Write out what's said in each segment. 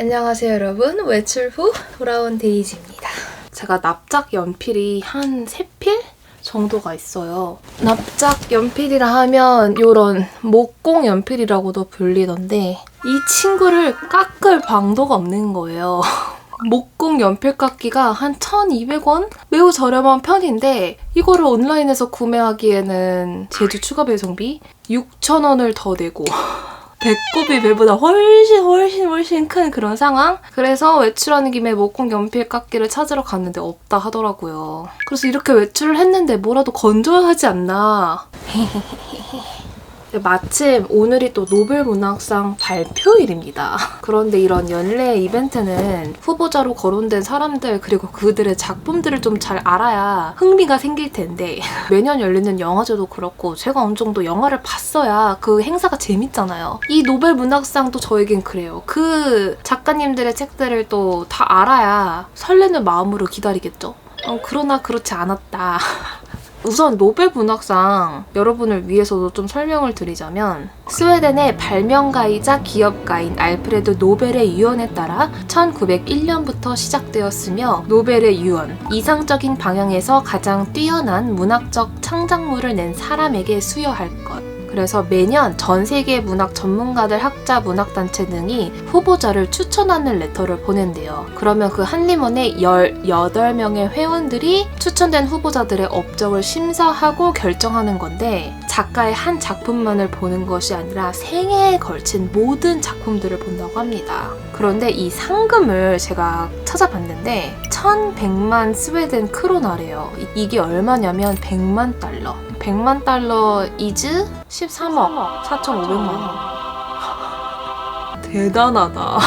안녕하세요 여러분 외출 후 돌아온 데이지입니다 제가 납작 연필이 한 3필? 정도가 있어요 납작 연필이라 하면 요런 목공 연필이라고도 불리던데 이 친구를 깎을 방도가 없는 거예요 목공 연필 깎기가 한 1,200원? 매우 저렴한 편인데 이거를 온라인에서 구매하기에는 제주 추가 배송비 6,000원을 더 내고 배꼽이 배보다 훨씬 훨씬 훨씬 큰 그런 상황? 그래서 외출하는 김에 목공 연필 깎기를 찾으러 갔는데 없다 하더라고요. 그래서 이렇게 외출을 했는데 뭐라도 건져야 하지 않나. 마침 오늘이 또 노벨 문학상 발표일입니다. 그런데 이런 연례 이벤트는 후보자로 거론된 사람들 그리고 그들의 작품들을 좀 잘 알아야 흥미가 생길 텐데 매년 열리는 영화제도 그렇고 제가 어느 정도 영화를 봤어야 그 행사가 재밌잖아요. 이 노벨 문학상도 저에겐 그래요. 그 작가님들의 책들을 또 다 알아야 설레는 마음으로 기다리겠죠. 어, 그러나 그렇지 않았다. 우선 노벨 문학상 여러분을 위해서도 좀 설명을 드리자면 스웨덴의 발명가이자 기업가인 알프레드 노벨의 유언에 따라 1901년부터 시작되었으며 노벨의 유언 이상적인 방향에서 가장 뛰어난 문학적 창작물을 낸 사람에게 수여할 것 그래서 매년 전 세계 문학 전문가들, 학자, 문학단체 등이 후보자를 추천하는 레터를 보낸대요. 그러면 그 한림원의 18명의 회원들이 추천된 후보자들의 업적을 심사하고 결정하는 건데 작가의 한 작품만을 보는 것이 아니라 생애에 걸친 모든 작품들을 본다고 합니다. 그런데 이 상금을 제가 찾아봤는데 1100만 스웨덴 크로나래요. 이- 이게 얼마냐면 100만 달러. 100만 달러 이즈 13억 4,500만 원. 대단하다.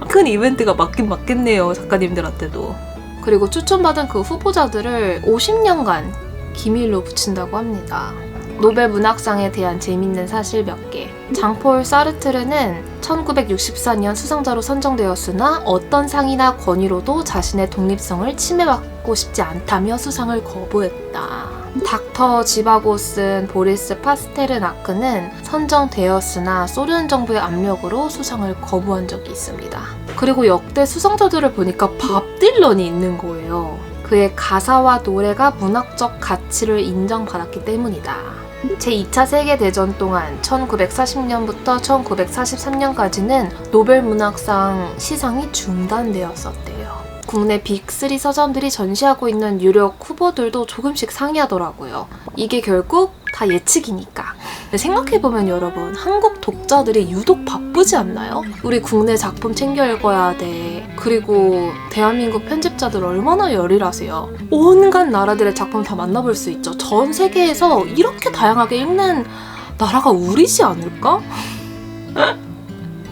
큰 이벤트가 맞긴 맞겠네요, 작가님들한테도. 그리고 추천받은 그 후보자들을 50년간 기밀로 붙인다고 합니다. 노벨 문학상에 대한 재밌는 사실 몇 개. 장폴 사르트르는 1964년 수상자로 선정되었으나 어떤 상이나 권위로도 자신의 독립성을 침해받고 싶지 않다며 수상을 거부했다. 닥터 지바고슨 보리스 파스테르나크는 선정되었으나 소련 정부의 압력으로 수상을 거부한 적이 있습니다. 그리고 역대 수상자들을 보니까 밥 딜런이 있는 거예요. 그의 가사와 노래가 문학적 가치를 인정받았기 때문이다. 제2차 세계대전 동안 1940년부터 1943년까지는 노벨 문학상 시상이 중단되었었대요. 국내 빅3 서점들이 전시하고 있는 유력 후보들도 조금씩 상이하더라고요. 이게 결국 다 예측이니까. 생각해보면 여러분, 한국 독자들이 유독 바쁘지 않나요? 우리 국내 작품 챙겨 읽어야 돼. 그리고 대한민국 편집자들 얼마나 열일하세요. 온갖 나라들의 작품 다 만나볼 수 있죠. 전 세계에서 이렇게 다양하게 읽는 나라가 우리지 않을까?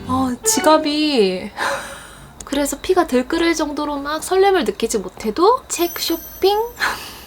아, 지갑이. 그래서 피가 들끓을 정도로 막 설렘을 느끼지 못해도 책 쇼핑?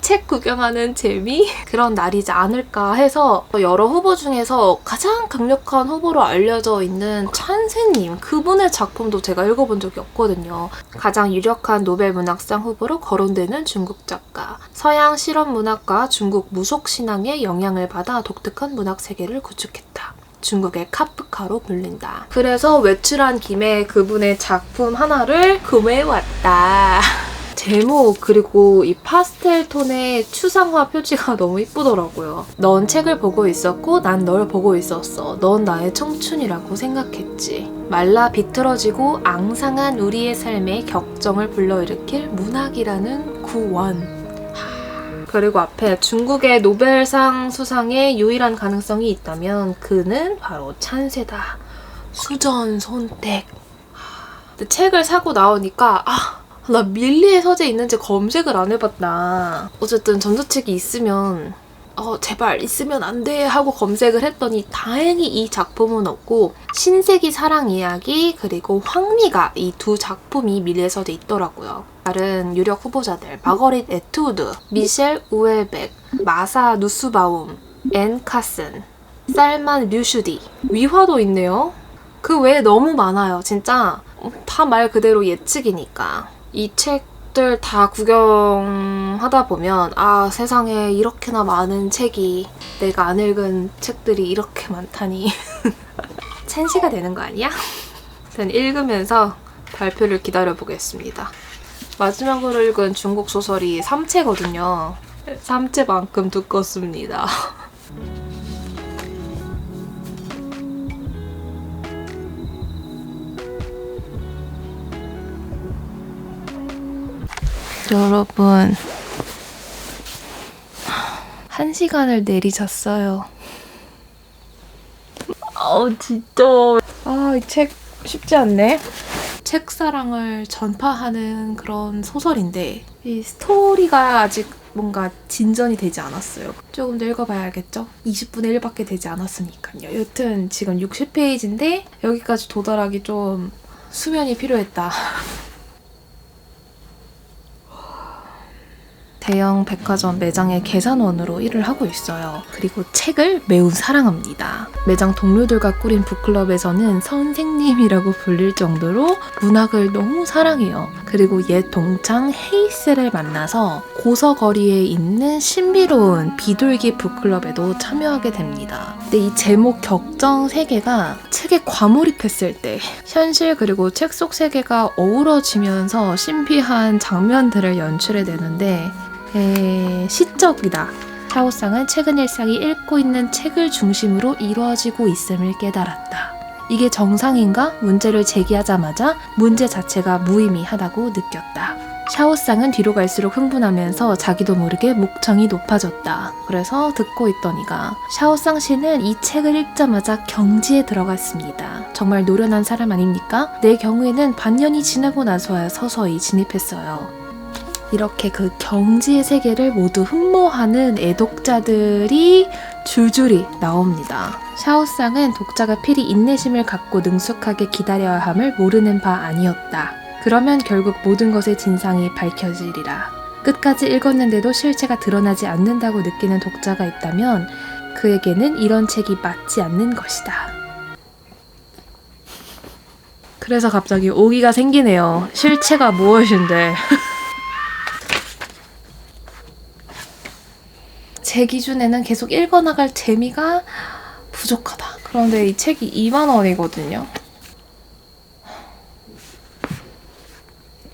책 구경하는 재미? 그런 날이지 않을까 해서 여러 후보 중에서 가장 강력한 후보로 알려져 있는 찬세님 그분의 작품도 제가 읽어본 적이 없거든요. 가장 유력한 노벨 문학상 후보로 거론되는 중국 작가. 서양 실험 문학과 중국 무속 신앙의 영향을 받아 독특한 문학 세계를 구축했다. 중국의 카프카로 불린다. 그래서 외출한 김에 그분의 작품 하나를 구매해왔다. 제목 그리고 이 파스텔 톤의 추상화 표지가 너무 이쁘더라고요. 넌 책을 보고 있었고 난 널 보고 있었어. 넌 나의 청춘이라고 생각했지. 말라 비틀어지고 앙상한 우리의 삶에 격정을 불러일으킬 문학이라는 구원. 그리고 앞에 중국의 노벨상 수상에 유일한 가능성이 있다면 그는 바로 찬세다. 수전. 근데 책을 사고 나오니까 아, 나 밀리의 서재 있는지 검색을 안 해봤다. 어쨌든 전자책이 있으면 어, 제발 있으면 안 돼 하고 검색을 했더니 다행히 이 작품은 없고 신세기 사랑 이야기 그리고 황미가 이 두 작품이 밀리의 서재 있더라고요. 다른 유력 후보자들 마거릿 에투드, 미셸 우엘백, 마사 누스바움, 앤 카슨, 쌀만 류슈디 위화도 있네요. 그 외에 너무 많아요. 진짜 다 말 그대로 예측이니까. 이 책들 다 구경하다 보면 아 세상에 이렇게나 많은 책이 내가 안 읽은 책들이 이렇게 많다니 찬시가 되는 거 아니야? 일단 읽으면서 발표를 기다려보겠습니다. 마지막으로 읽은 중국 소설이 3채거든요. 3채만큼 두껍습니다. 여러분, 한 시간을 내리셨어요. 아우 진짜. 아 이 책 쉽지 않네. 책사랑을 전파하는 그런 소설인데 이 스토리가 아직 뭔가 진전이 되지 않았어요. 조금 더 읽어봐야 알겠죠? 20분의 1밖에 되지 않았으니까요. 여튼 지금 60페이지인데 여기까지 도달하기 좀 수면이 필요했다. 대형 백화점 매장의 계산원으로 일을 하고 있어요. 그리고 책을 매우 사랑합니다. 매장 동료들과 꾸린 북클럽에서는 선생님이라고 불릴 정도로 문학을 너무 사랑해요. 그리고 옛 동창 헤이스를 만나서 고서거리에 있는 신비로운 비둘기 북클럽에도 참여하게 됩니다. 근데 이 제목 격정 세계가 책에 과몰입했을 때 현실 그리고 책 속 세계가 어우러지면서 신비한 장면들을 연출해내는데 에, 시적이다. 샤오상은 최근 일상이 읽고 있는 책을 중심으로 이루어지고 있음을 깨달았다. 이게 정상인가? 문제를 제기하자마자 문제 자체가 무의미하다고 느꼈다. 샤오상은 뒤로 갈수록 흥분하면서 자기도 모르게 목청이 높아졌다. 그래서 듣고 있더니가 샤오상 씨는 이 책을 읽자마자 경지에 들어갔습니다. 정말 노련한 사람 아닙니까? 내 경우에는 반년이 지나고 나서야 서서히 진입했어요. 이렇게 그 경지의 세계를 모두 흠모하는 애독자들이 줄줄이 나옵니다. 샤오상은 독자가 필히 인내심을 갖고 능숙하게 기다려야 함을 모르는 바 아니었다. 그러면 결국 모든 것의 진상이 밝혀지리라. 끝까지 읽었는데도 실체가 드러나지 않는다고 느끼는 독자가 있다면 그에게는 이런 책이 맞지 않는 것이다. 그래서 갑자기 오기가 생기네요. 실체가 무엇인데? 제 기준에는 계속 읽어나갈 재미가 부족하다. 그런데 이 책이 2만 원이거든요.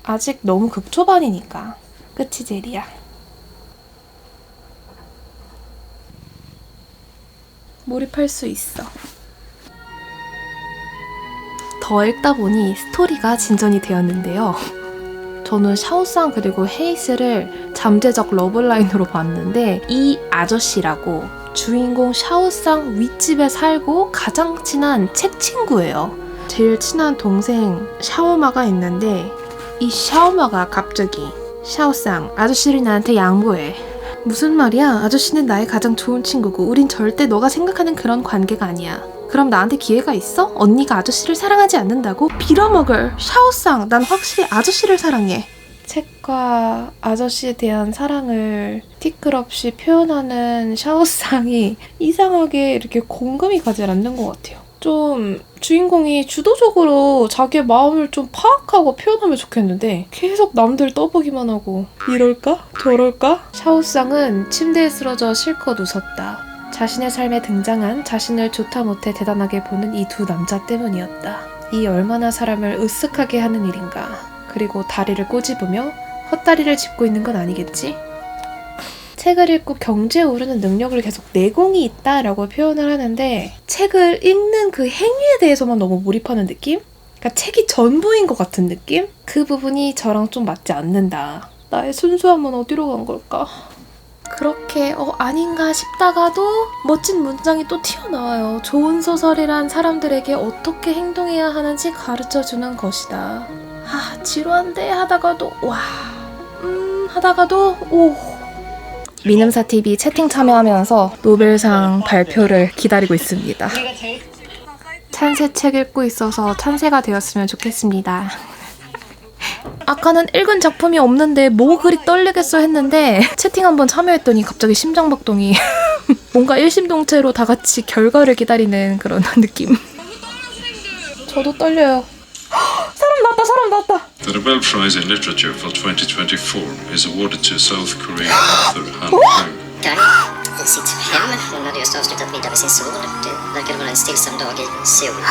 아직 너무 극초반이니까 끝이 제일이야. 몰입할 수 있어. 더 읽다 보니 스토리가 진전이 되었는데요. 저는 샤오상 그리고 헤이스를 잠재적 러블라인으로 봤는데 이 아저씨라고 주인공 샤오상 윗집에 살고 가장 친한 책 친구예요. 제일 친한 동생 샤오마가 있는데 이 샤오마가 갑자기 샤오상 아저씨를 나한테 양보해. 무슨 말이야? 아저씨는 나의 가장 좋은 친구고 우린 절대 너가 생각하는 그런 관계가 아니야. 그럼 나한테 기회가 있어? 언니가 아저씨를 사랑하지 않는다고? 빌어먹을 샤오상 난 확실히 아저씨를 사랑해 책과 아저씨에 대한 사랑을 티끌 없이 표현하는 샤오상이 이상하게 이렇게 공감이 가지 않는 것 같아요 좀 주인공이 주도적으로 자기의 마음을 좀 파악하고 표현하면 좋겠는데 계속 남들 떠보기만 하고 이럴까? 저럴까? 샤오상은 침대에 쓰러져 실컷 웃었다 자신의 삶에 등장한 자신을 좋다 못해 대단하게 보는 이 두 남자 때문이었다. 이 얼마나 사람을 으쓱하게 하는 일인가. 그리고 다리를 꼬집으며 헛다리를 짚고 있는 건 아니겠지? 책을 읽고 경지에 오르는 능력을 계속 내공이 있다라고 표현을 하는데 책을 읽는 그 행위에 대해서만 너무 몰입하는 느낌? 그러니까 책이 전부인 것 같은 느낌? 그 부분이 저랑 좀 맞지 않는다. 나의 순수함은 어디로 간 걸까? 그렇게 어 아닌가 싶다가도 멋진 문장이 또 튀어나와요. 좋은 소설이란 사람들에게 어떻게 행동해야 하는지 가르쳐 주는 것이다. 아 지루한데 하다가도 와 음 하다가도 오 미남사 TV 채팅 참여하면서 노벨상 발표를 기다리고 있습니다. 찬새 책 읽고 있어서 찬새가 되었으면 좋겠습니다. 아까는 읽은 작품이 없는데 뭐 그리 떨리겠어 했는데 채팅 한번 참여했더니 갑자기 심장박동이 뭔가 일심동체로 다 같이 결과를 기다리는 그런 느낌. 저도 떨려요. Nobel Prize in Literature for 2024 is awarded to South Korean author Han Kang. i sitt hem. Hon hade just avslutat middag med sin son. Det verkade vara en stillsam dag i Seoul i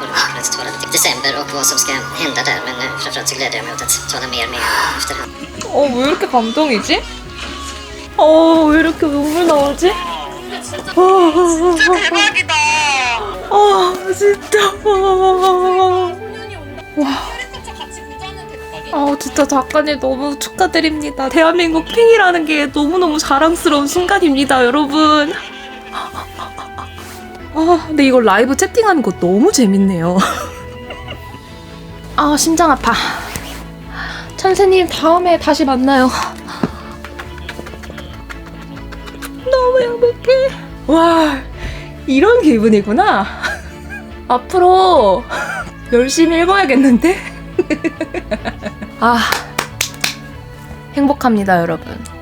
Hollywood tvåa till december och vad som ska hända där. Men eh, framförallt så gläder jag mig åt att tala mer med henne efterhand. 어, 왜 이렇게 감동이지? 어, 왜 이렇게 눈물 나오지? 진짜 대박이다. 아, 진짜. 와. 아, 진짜 작가님 너무 축하드립니다. 대한민국 핑이라는 게 너무너무 자랑스러운 순간입니다, 여러분. 아, 근데 이거 라이브 채팅하는 거 너무 재밌네요. 아, 심장 아파. 천세님 다음에 다시 만나요. 너무 행복해. 와 이런 기분이구나. 앞으로 열심히 읽어야겠는데? 아 행복합니다 여러분.